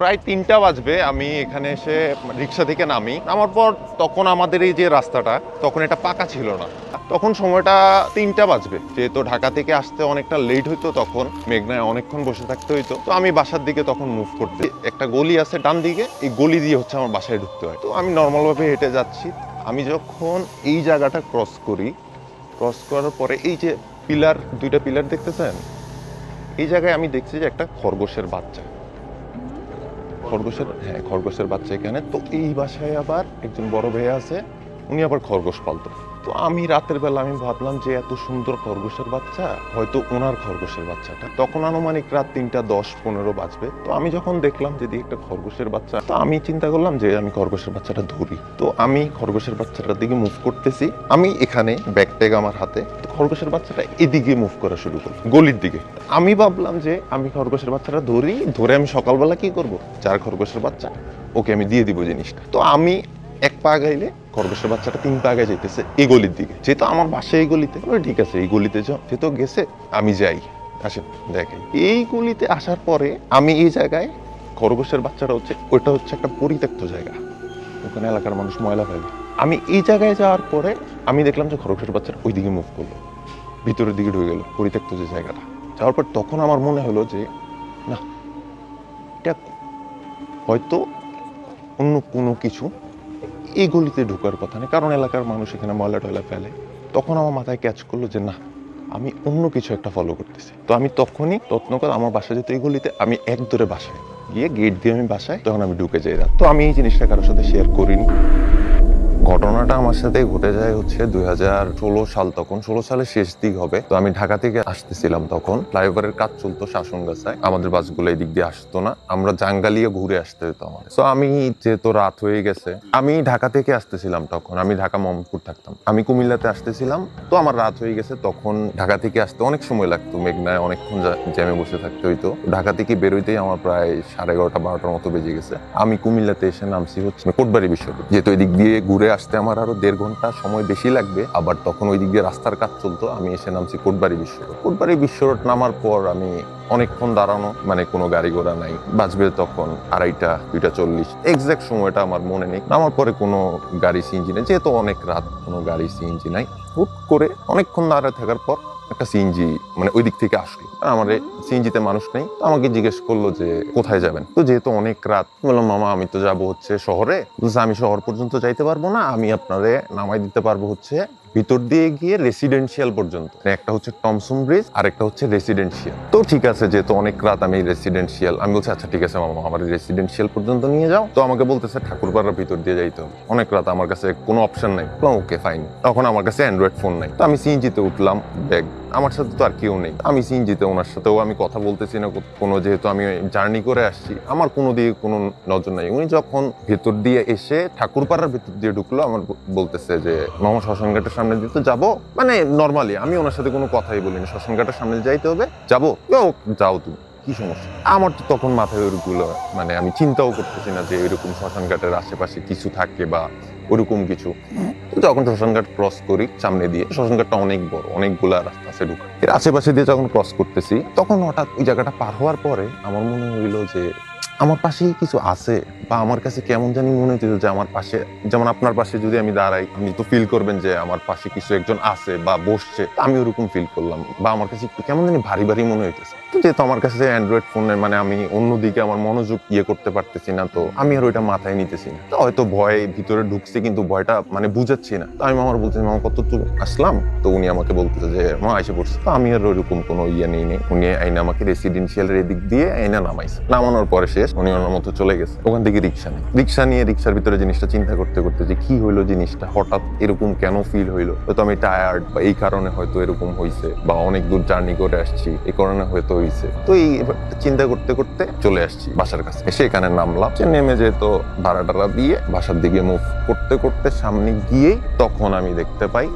প্রায় তিনটা বাজবে, আমি এখানে এসে রিক্সা থেকে নামি। নামার পর তখন আমাদের এই যে রাস্তাটা, তখন এটা পাকা ছিল না। তখন সময়টা তিনটা বাজবে, যেহেতু ঢাকা থেকে আসতে অনেকটা লেট হইতো তখন, মেঘনায় অনেকক্ষণ বসে থাকতে হইতো। তো আমি বাসার দিকে তখন মুভ করতে, একটা গলি আছে ডান দিকে, এই গলি দিয়ে হচ্ছে আমার বাসায় ঢুকতে হয়। তো আমি নর্মালভাবে হেঁটে যাচ্ছি। আমি যখন এই জায়গাটা ক্রস করি ক্রস করার পরে এই যে পিলার দুইটা পিলার দেখতেছেন? এই জায়গায় আমি দেখছি যে একটা খরগোশের বাচ্চা। খরগোশের হ্যাঁ খরগোশের বাচ্চা এখানে। তো এই বাসায় আবার একজন বড় ভাইয়া আছে, উনি আবার খরগোশ পালতো। তো আমি রাতের বেলা আমি ভাবলাম যে এত সুন্দর খরগোশের বাচ্চা, হয়তো ওনার খরগোশের বাচ্চাটা। তখন আনুমানিক রাত তিনটা দশ পনেরো বাজবে। তো আমি যখন দেখলাম যে একটা খরগোশের বাচ্চা, তো আমি চিন্তা করলাম যে আমি খরগোশের বাচ্চাটা ধরি। তো আমি খরগোশের বাচ্চাটার দিকে মুভ করতেছি। আমি এখানে ব্যাগ আমার হাতে। তো খরগোশের বাচ্চাটা এদিকে মুভ করা শুরু করল, গলির দিকে। আমি ভাবলাম যে আমি খরগোশের বাচ্চাটা ধরি, ধরে আমি সকালবেলা কি করব? যার খরগোশের বাচ্চা, ওকে আমি দিয়ে দিব জিনিসটা। তো আমি এক পা গাইলে খরগোশের বাচ্চাটা তিন পা আগে যাইতেছে এই গলির দিকে। যেহেতু আমার বাসা এই গলিতে ঠিক আছে, এই গলিতে যাও। যেহেতু গেছে, আমি যাই। আসেন দেখাই এই গলিতে আসার পরে আমি এই জায়গায় খরগোশের বাচ্চাটা হচ্ছে ওটা হচ্ছে একটা পরিত্যক্ত জায়গা। ওখানে এলাকার মানুষ ময়লা ফেলে। আমি এই জায়গায় যাওয়ার পরে আমি দেখলাম যে খরগোশের বাচ্চাটা ওই দিকে মুভ করল। ভিতরের দিকে ঢুকে গেল, পরিত্যক্ত যে জায়গাটা। যাওয়ার পর তখন আমার মনে হলো যে, না, এটা হয়তো অন্য কোনো কিছু এই গলিতে ঢুকার কথা নেই। কারণ এলাকার মানুষ এখানে ময়লা টয়লা ফেলে। তখন আমার মাথায় ক্যাচ করল যে, না, আমি অন্য কিছু একটা ফলো করতেছি। তো আমি তখনই যত্ন করে আমার বাসা যেতে এই গলিতে, আমি এক দূরে বাসায় গিয়ে গেট দিয়ে আমি বাসায় তখন আমি ঢুকে যাই। তো আমি এই জিনিসটা কারোর সাথে শেয়ার করিনি। ঘটনাটা আমার সাথে ঘটে যায় হচ্ছে দুই হাজার ষোলো সাল তখন। ষোলো সালের শেষ দিক হবে। তো আমি ঢাকা থেকে আসতেছিলাম তখন। ফ্লাইওভারের কাজ চলতো শাসন গাছায় আমাদের বাসগুলো এই দিক দিয়ে আসতো না। আমরা জাঙ্গালিয়ে ঘুরে আসতে হতো আমাদের। তো আমি যেহেতু রাত হয়ে গেছে, আমি ঢাকা থেকে আসতেছিলাম তখন। আমি ঢাকা মোহাম্মদপুর থাকতাম। আমি কুমিল্লাতে আসতেছিলাম। তো আমার রাত হয়ে গেছে তখন ঢাকা থেকে আসতে অনেক সময় লাগতো। মেঘনায় অনেকক্ষণ জ্যামে বসে থাকতে হইতো। ঢাকা থেকে বেরোইতেই আমার প্রায় সাড়ে এগারোটা, বারোটার মতো বেজে গেছে। আমি কুমিল্লাতে এসে নামছি হচ্ছে কোটবাড়ি বিশ্ববিদ্যালয়। যেহেতু ওই দিক দিয়ে ঘুরে আসতে আমার আরও দেড় ঘণ্টা সময় বেশি লাগবে। আবার তখন ওই দিক দিয়ে রাস্তার কাজ চলতো, আমি এসে নামছি কোটবাড়ি বিশ্ব রোড। কোটবাড়ি বিশ্ব রোড নামার পর আমি অনেকক্ষণ দাঁড়ানো মানে কোনো গাড়ি ঘোড়া নাই। বাজবে তখন আড়াইটা, দুইটা চল্লিশ। এক্সাক্ট সময়টা আমার মনে নেই। নামার পরে কোনো গাড়ি সিএনজি নেই। যেহেতু অনেক রাত কোনো গাড়ি সিএনজি নাই, হুট করে অনেকক্ষণ দাঁড়ায় থাকার পর একটা সিএনজি মানে ওই দিক থেকে আসলো। আমার সিএনজিতে মানুষ নেই, তো আমাকে জিজ্ঞেস করল যে কোথায় যাবেন? তো যেহেতু অনেক রাত বললাম, মামা, আমি তো যাব হচ্ছে শহরে। আমি শহর পর্যন্ত যাইতে পারব না, আমি আপনারে নামাই দিতে পারব হচ্ছে ভিতর দিয়ে গিয়ে রেসিডেন্সিয়াল পর্যন্ত। মানে একটা হচ্ছে টমসুম ব্রিজ আর একটা হচ্ছে রেসিডেন্সিয়াল তো ঠিক আছে যেহেতু অনেক রাত আমি রেসিডেন্সিয়াল আমি বলছি আচ্ছা ঠিক আছে, মামা, আমার রেসিডেন্সিয়াল পর্যন্ত নিয়ে যাও। তো আমাকে বলতেছে, ঠাকুরপাড়ার ভিতর দিয়ে যাইতে হবে। অনেক রাত আমার কাছে কোনো অপশন নাই। ওকে ফাইন তখন আমার কাছে অ্যান্ড্রয়েড ফোন নাই। তো আমি সিএনজিতে উঠলাম ব্যাগ আমার সাথে তো আর কেউ নেই। আমি সিএনজিতে ওনার সাথেও আমি কথা বলতেছি না, কোনো যেহেতু আমি জার্নি করে আসছি, আমার কোনো দিয়ে কোনো নজর নাই। উনি যখন ভেতর দিয়ে এসে ঠাকুরপাড়ার ভেতর দিয়ে ঢুকলো, আমার বলতেছে যে, মামা, শ্মশানঘাটের সামনে দিয়ে তো যাব? মানে নর্মালি আমি ওনার সাথে কোনো কথাই বলিনি। শ্মশানঘাটের সামনে যাইতে হবে, যাব। যাও তুমি। কি সমস্যা? আমার তো তখন মাথায় ওইগুলো মানে আমি চিন্তাও করতেছি না যে এরকম শ্মশানঘাটের আশেপাশে কিছু থাকে বা ওরকম কিছু। তো যখন শ্মশানঘাট ক্রস করি, সামনে দিয়ে, শ্মশানঘাটটা অনেক বড়, অনেকগুলা রাস্তা আছে ঢুকা এর আশেপাশে দিয়ে যখন ক্রস করতেছি, তখন হঠাৎ ওই জায়গাটা পার হওয়ার পরে আমার মনে হইল যে আমার পাশেই কিছু আছে। বা আমার কাছে কেমন জানি মনে হচ্ছে যে আমার পাশে, যেমন আপনার পাশে যদি আমি দাঁড়াই, আপনি তো ফিল করবেন যে আমার পাশে কিছু একজন আছে বা বসছে আমি ওরকম ফিল করলাম। বা আমার কাছে কেমন জানি ভারী ভারী মনে হইতেছে। তো যেহেতু আমার কাছে অ্যান্ড্রয়েড ফোনে মানে আমি অন্যদিকে আমার মনোযোগ ইয়ে করতে পারতেছি না, তো আমি আর ওইটা মাথায় নিতেছি না। তো হয়তো ভয় ভিতরে ঢুকছে, কিন্তু ভয়টা মানে বুঝাচ্ছি না। তো আমি মামার বলতেছি, মামা, কত দূর? আসলাম। তো উনি আমাকে বলতেছে যে, মা, এসে পড়ছে। তো আমি আর ওইরকম কোনো ইয়ে নেই নেই। উনি আইনে আমাকে রেসিডেন্সিয়ালের এদিক দিয়ে আইনা নামাইছে। নামানোর পরে শেষ, উনি ওনার মতো চলে গেছে। ওখান থেকে রিক্সা নেই। রিক্সা নিয়ে রিক্সার ভিতরে জিনিসটা চিন্তা করতে করতে যে কি হইল জিনিসটা? হঠাৎ এরকম কেন ফিল হইল? হয়তো আমি টায়ার্ড বা এই কারণে হয়তো এরকম হইছে বা অনেক দূর জার্নি করে আসছি, এই কারণে হয়তো হয়েছে তো এই চিন্তা করতে করতে চলে আসছি বাসার কাছে। এসে এখানে নামলাম। নেমে যেহেতু ভাড়া টাড়া দিয়ে বাসার দিকে মুভ করতে করতে সামনে গিয়েই তখন আমি দেখতে পাই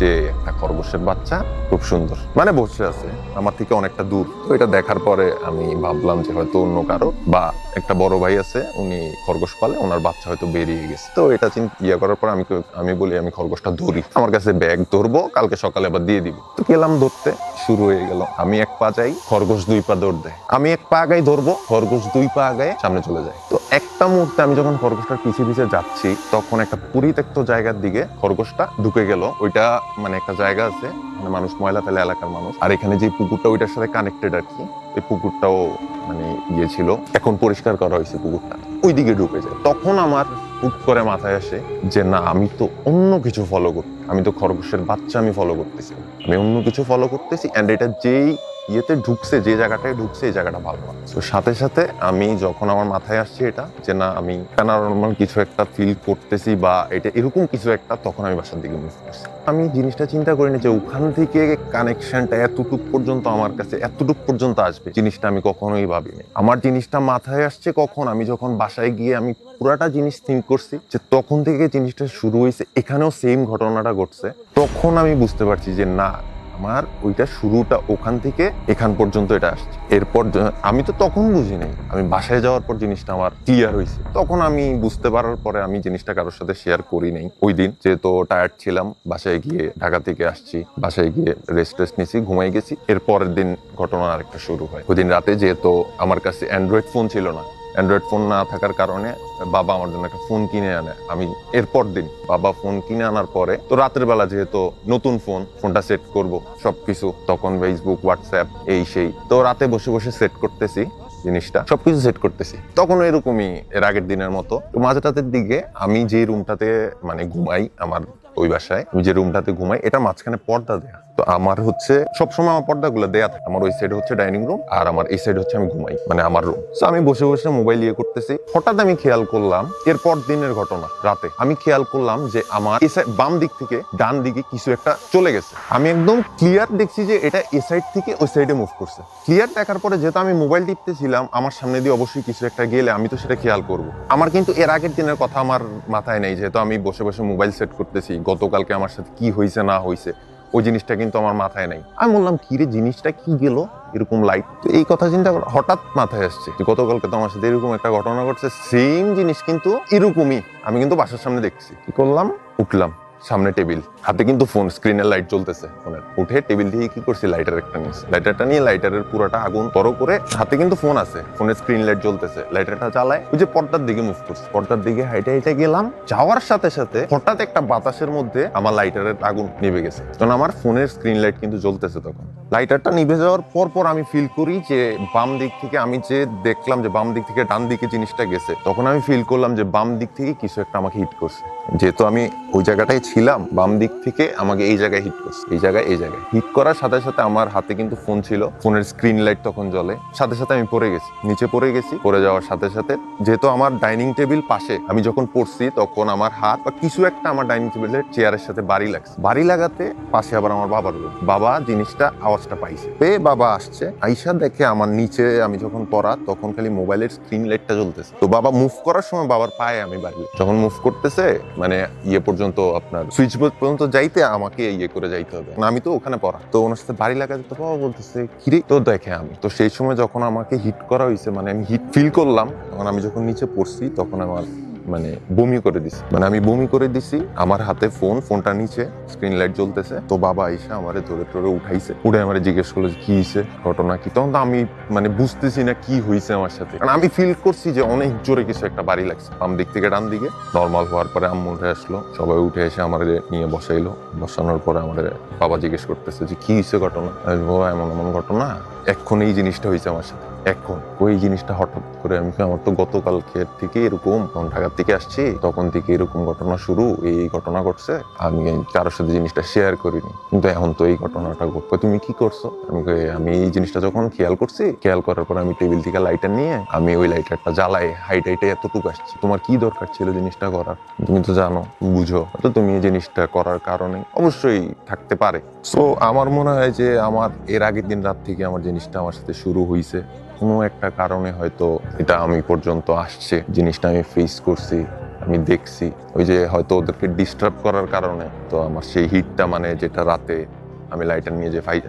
যে একটা খরগোশের বাচ্চা খুব সুন্দর। মানে বসে আছে, আমার থেকে অনেকটা দূর। তো এটা দেখার পরে আমি ভাবলাম যে হয়তো অন্য কারও বা একটা বড় ভাই আছে, উনি খরগোশ পালে, ওনার বাচ্চা হয়তো বেরিয়ে গেছে। তো এটা ইয়ে করার পর আমি আমি বলি, আমি খরগোশটা ধরি। আমার কাছে ব্যাগ ধরবো, কালকে সকালে আবার দিয়ে দিব। তো গেলাম ধরতে। শুরু হয়ে গেল। আমি এক পা যাই, খরগোশ দুই পা দৌড় দেয়। আমি এক পা আগাই ধরবো, খরগোশ দুই পা আগায় সামনে চলে যায়। তো একটা মুহূর্তে আমি যখন খরগোশটার পিছিয়ে পিছিয়ে যাচ্ছি, তখন একটা পরিত্যক্ত জায়গার দিকে খরগোশটা ঢুকে গেল। ওইটা মানে একটা জায়গা আছে মানে মানুষ ময়লা ফেলে, এলাকার মানুষ। আর এখানে যে পুকুরটা, ওইটার সাথে কানেক্টেড আর কি। এই পুকুরটাও মানে ইয়ে ছিল। এখন পরিষ্কার করা হয়েছে পুকুরটা। ওই দিকে ঢুকে যায়। তখন আমার হুট করে মাথায় আসে যে, না, আমি তো অন্য কিছু ফলো করি আমি তো খরগোশের বাচ্চা আমি ফলো করতেছি আমি অন্য কিছু ফলো করতেছি অ্যান্ড এটা যেই ইয়েতে ঢুকছে, যে জায়গাটায় ঢুকছে, এই জায়গাটা ভালো না। তো সাথে সাথে আমি যখন আমার মাথায় আসছে এটা, যে, না, আমি প্যানারমাল কিছু একটা ফিল করতেছি বা এটা এরকম কিছু একটা, তখন আমি বাসার দিকে মুভ করছি। আমি জিনিসটা চিন্তা করিনি যে ওখান থেকে কানেকশনটা এতটুক পর্যন্ত আমার কাছে, এতটুক পর্যন্ত আসবে। জিনিসটা আমি কখনোই ভাবিনি। আমার জিনিসটা মাথায় আসছে কখন? আমি যখন বাসায় গিয়ে আমি পুরাটা জিনিস থিঙ্ক করছি যে তখন থেকে জিনিসটা শুরু হয়েছে, এখানেও সেম ঘটনাটা ঘটছে, তখন আমি বুঝতে পারছি যে না আমার ওইটা শুরুটা ওখান থেকে এখান পর্যন্ত এটা আসছে। এরপর আমি তো তখন বুঝি নাই। আমি বাসায় যাওয়ার পর জিনিসটা আমার ক্লিয়ার হয়েছে তখন আমি বুঝতে পারার পরে আমি জিনিসটা কারোর সাথে শেয়ার করি নাই। ওই দিন যেহেতু টায়ার্ড ছিলাম, বাসায় গিয়ে ঢাকা থেকে আসছি, বাসায় গিয়ে রেস্ট টেস্ট নিয়েছি ঘুমাই গেছি। এর পরের দিন ঘটনা আরেকটা শুরু হয়। ওই দিন রাতে যেহেতু আমার কাছে অ্যান্ড্রয়েড ফোন ছিল না অ্যান্ড্রয়েড ফোন না থাকার কারণে বাবা আমার জন্য একটা ফোন কিনে আনে। আমি এরপর দিন বাবা ফোন কিনে আনার পরে, তো রাতের বেলা যেহেতু নতুন ফোন ফোনটা সেট করব, সবকিছু, তখন ফেসবুক হোয়াটসঅ্যাপ এই সেই। তো রাতে বসে বসে সেট করতেছি জিনিসটা, সবকিছু সেট করতেছি। তখন এরকমই এর আগের দিনের মতো। তো মাঝরাতের দিকে আমি যে রুমটাতে মানে ঘুমাই আমার ওই বাসায়, আমি যে রুমটাতে ঘুমাই, এটা মাঝখানে পর্দা দেয়া। তো আমার হচ্ছে সবসময় আমার পর্দাগুলো দেয়া থাকে। আমার ওই সাইড হচ্ছে ডাইনিং রুম আর আমার এই সাইড হচ্ছে আমি ঘুমাই মানে আমার রুম তো আমি বসে বসে মোবাইল ইয়ে করতেছি। হঠাৎ আমি খেয়াল করলাম, এরপর দিনের ঘটনা, রাতে। আমি খেয়াল করলাম যে আমার বাম দিক থেকে ডান দিকে কিছু একটা চলে গেছে। আমি একদম ক্লিয়ার দেখছি যে এটা এ সাইড থেকে ওই সাইডে মুভ করছে। ক্লিয়ার দেখার পরে যেহেতু আমি মোবাইল টিপতেছিলাম, আমার সামনে দিয়ে অবশ্যই কিছু একটা গেলে আমি তো সেটা খেয়াল করব। আমার কিন্তু এর আগের দিনের কথা আমার মাথায় নেই, যেহেতু আমি বসে বসে মোবাইল সেট করতেছি, গতকালকে আমার সাথে কি হয়েছে না হয়েছে। ওই জিনিসটা কিন্তু আমার মাথায় নেই। আমি বললাম, কি রে, জিনিসটা কি গেল? এরকম লাইট তো এই কথা চিন্তা হঠাৎ মাথায় আসছে গতকালকে তো আমার সাথে এরকম একটা ঘটনা ঘটছে সেম জিনিস কিন্তু এরকমই। আমি কিন্তু বাসার সামনে দেখছি। কি করলাম? উঠলাম। সামনে টেবিল। হাতে কিন্তু ফোন স্ক্রিনের লাইট জ্বলতেছে ফোনের। উঠে টেবিল দিয়ে কি করছি? লাইটার একটা নিয়েছি লাইটারটা নিয়ে লাইটারের পুরাটা আগুন বড় করে হাতে কিন্তু ফোন আছে। ফোনের স্ক্রিন লাইট জ্বলতেছে। লাইটারটা চালায় ওই যে পর্দার দিকে মুভ করছে। পর্দার দিকে হাইটে হাইটে গেলাম। যাওয়ার সাথে সাথে হঠাৎ একটা বাতাসের মধ্যে আমার লাইটারের আগুন নিভে গেছে। কারণ আমার ফোনের স্ক্রিন লাইট কিন্তু জ্বলতেছে তখন। লাইটারটা নিভে যাওয়ার পর পর আমি ফিল করি যে বাম দিক থেকে আমি যে দেখলাম যে বাম দিক থেকে ডান দিকে জিনিসটা গেছে, তখন আমি ফিল করলাম যে বাম দিক থেকে কিছু একটা আমাকে হিট করছে। যেহেতু আমি ওই জায়গাটায় ছিলাম, বাম দিক থেকে আমাকে এই জায়গায় হিট করছে, এই জায়গায় এই জায়গায়। হিট করার সাথে সাথে আমার হাতে কিন্তু ফোন ছিল ফোনের স্ক্রিন লাইট তখন জ্বলে। সাথে সাথে আমি পড়ে গেছি, নিচে পড়ে গেছি, পড়ে যাওয়ার সাথে সাথে যেহেতু আমার ডাইনিং টেবিল পাশে, আমি যখন পড়ছি তখন আমার হাত বা কিছু একটা আমার ডাইনিং টেবিলের চেয়ারের সাথে বাড়ি লাগছে। বাড়ি লাগাতে পাশে আবার আমার বাবার বাবা জিনিসটা আওয়াজটা পাইছে। পেয়ে বাবা আসছে, আইসা দেখে আমার নিচে আমি যখন পড়া, তখন খালি মোবাইলের স্ক্রিন লাইটটা জ্বলতেছে। তো বাবা মুভ করার সময় বাবার পায়ে আমি বাড়ি যখন মুভ করতেছে মানে ইয়ে পর্যন্ত আপনার সুইচ বোর্ড পর্যন্ত যাইতে আমাকে ইয়ে করে যাইতে হবে। আমি তো ওখানে পড়া। তো ওনার সাথে বাড়ি লাগাতে তো বাবা বলতেছে, কিরে, তো দেখে আমি। তো সেই সময় যখন আমাকে হিট করা হয়েছে মানে আমি হিট ফিল করলাম, তখন আমি যখন নিচে পড়ছি, তখন আমার মানে বমি করে দিছি। মানে আমি বমি করে দিছি, আমার হাতে ফোন, ফোনটা নিচে স্ক্রিন লাইট জ্বলতেছে। তো বাবা আইসা আমারে ধরে ধরে উঠাইছে। উঠে আমারে জিজ্ঞেস করল কি হয়েছে ঘটনা কি? তখন তো আমি মানে বুঝতেছি না কি হয়েছে আমার সাথে। কারণ আমি ফিল করছি যে অনেক জোরে কিছু একটা বাড়ি লাগছে। বাম দিক থেকে ডান দিকে। নর্মাল হওয়ার পরে আম্মু উঠে আসলো। সবাই উঠে এসে আমাদের নিয়ে বসাইলো। বসানোর পরে আমাদের বাবা জিজ্ঞেস করতেছে যে, কি হয়েছে ঘটনা? এমন এমন ঘটনা। এখন এই জিনিসটা হয়েছে আমার সাথে। এখন ওই জিনিসটা হঠাৎ করে আমি আমার তো গতকালকে থেকে এরকম তখন ঢাকার থেকে আসছি, তখন থেকে এরকম ঘটনা শুরু, এই ঘটনা ঘটছে, আমি কারোর সাথে জিনিসটা শেয়ার করিনি। কিন্তু এখন তো এই ঘটনাটা ঘটবে তুমি কি করছ? আমি আমি এই জিনিসটা যখন খেয়াল করছি, খেয়াল করার পর আমি টেবিল থেকে লাইটার নিয়ে আমি ওই লাইটারটা জ্বালাই হাইট হাইটে এতটুকু আসছি। তোমার কি দরকার ছিল জিনিসটা করার? তুমি তো জানো, বুঝো। তো তুমি এই জিনিসটা করার কারণে অবশ্যই থাকতে পারে। সো আমার মনে হয় যে আমার, এর আগের দিন রাত থেকে আমার জিনিসটা আমার সাথে শুরু হয়েছে কোনো একটা কারণে হয়তো এটা আমি পর্যন্ত আসছে। জিনিসটা আমি ফেস করছি, আমি দেখছি। ওই যে হয়তো ওদেরকে ডিস্টার্ব করার কারণে তো আমার সেই হিটটা মানে যেটা রাতে আমি লাইটার নিয়ে যে ফাইট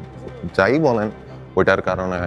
যাই বলেন, ওইটার কারণে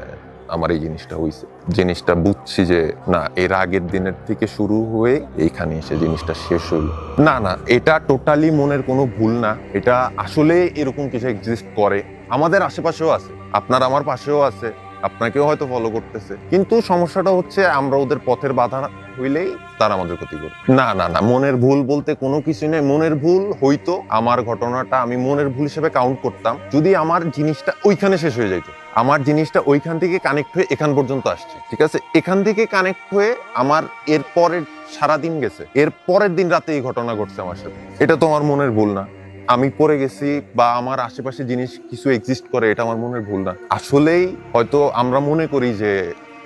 আমার এই জিনিসটা হয়েছে জিনিসটা বুঝছি যে, না, এর আগের দিনের থেকে শুরু হয়ে এইখানে এসে জিনিসটা শেষ হইল। না না, এটা টোটালি মনের কোনো ভুল না। এটা আসলে এরকম কিছু এক্সিস্ট করে। আমাদের আশেপাশেও আছে। আপনার আমার পাশেও আছে। আপনাকেও হয়তো ফলো করতেছে। কিন্তু সমস্যাটা হচ্ছে আমরা ওদের পথের বাধা হইলেই তারা আমাদের ক্ষতি করে না না না, মনের ভুল বলতে কোনো কিছু নেই। মনের ভুল হইতো। আমার ঘটনাটা আমি মনের ভুল হিসেবে কাউন্ট করতাম। যদি আমার জিনিসটা ওইখানে শেষ হয়ে যাইতো। আমার জিনিসটা ওইখান থেকে কানেক্ট হয়ে এখান পর্যন্ত আসছে, ঠিক আছে? এখান থেকে কানেক্ট হয়ে আমার এর পরের সারা দিন গেছে। এর পরের দিন রাতে এই ঘটনা ঘটছে আমার সাথে। এটা তো আমার মনের ভুল না। আমি পড়ে গেছি বা আমার আশেপাশে জিনিস কিছু এক্সিস্ট করে, এটা আমার মনের ভুল না। আসলেই হয়তো আমরা মনে করি যে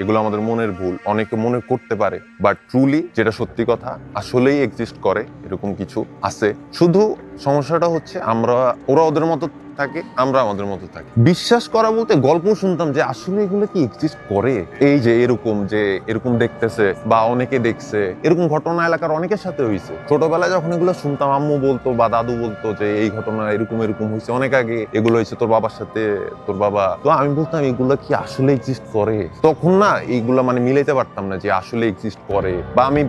এগুলো আমাদের মনের ভুল, অনেকে মনে করতে পারে বাট ট্রুলি যেটা সত্যি কথা, আসলেই এক্সিস্ট করে, এরকম কিছু আছে। শুধু সমস্যাটা হচ্ছে আমরা, ওরা ওদের মতো থাকে, আমরা আমাদের মতো থাকি। বিশ্বাস করা বলতে গল্প শুনতাম যে আসলে এগুলো কি এক্সিস্ট করে? এই যে এরকম যে এরকম দেখতেছে বা অনেকে দেখছে, এরকম ঘটনা এলাকার অনেকের সাথে হয়েছে ছোটবেলায় যখন এগুলো শুনতাম, আম্মু বলতো বা দাদু বলতো যে এই ঘটনা এরকম এরকম হয়েছে অনেক আগে এগুলো হয়েছে তোর বাবার সাথে, তোর বাবা। তো আমি বলতাম, এগুলো কি আসলে এক্সিস্ট করে? তখন না, এইগুলো মানে মিলাইতে পারতাম না যে আসলে এক্সিস্ট করে। বা আমি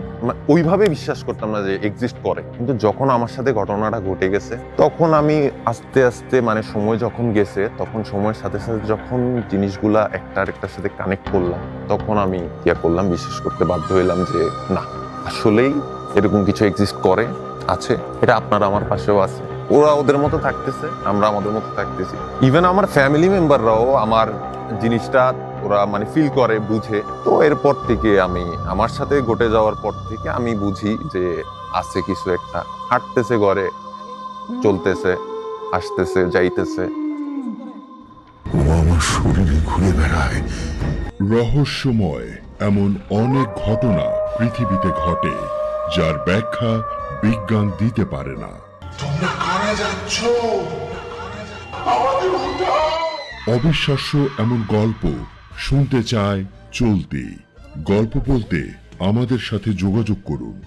ওইভাবে বিশ্বাস করতাম না যে এক্সিস্ট করে। কিন্তু যখন আমার সাথে ঘটনাটা ঘটে গেছে, তখন আমি আস্তে আস্তে মানে সময় যখন গেছে, তখন সময়ের সাথে সাথে যখন জিনিসগুলা একটা আরেকটার সাথে কানেক্ট করলাম, তখন আমি ইয়া করলাম, বিশ্বাস করতে বাধ্য হইলাম যে, না, আসলেই এরকম কিছু এক্সিস্ট করে, আছে। এটা আপনার আমার পাশেও আছে। ওরা ওদের মতো থাকতেছে, আমরা আমাদের মতো থাকতেছি। ইভেন আমার ফ্যামিলি মেম্বাররাও আমার জিনিসটা ওরা মানে ফিল করে, বুঝে। তো এরপর থেকে আমি, আমার সাথে ঘটে যাওয়ার পর থেকে আমি বুঝি যে, আছে কিছু একটা। হাঁটতেছে, ঘরে চলতেছে। আসতেছে যাইতেছে। ও আমার শরীরে ঘুরে বেড়ায়। রহস্যময় এমন অনেক ঘটনা পৃথিবীতে ঘটে যার ব্যাখ্যা বিজ্ঞান দিতে পারে না। তোমরা কারা যাচ্ছ। অবিশ্বাস্য এমন গল্প শুনতে চায় চলতি। গল্প বলতে আমাদের সাথে যোগাযোগ করুন।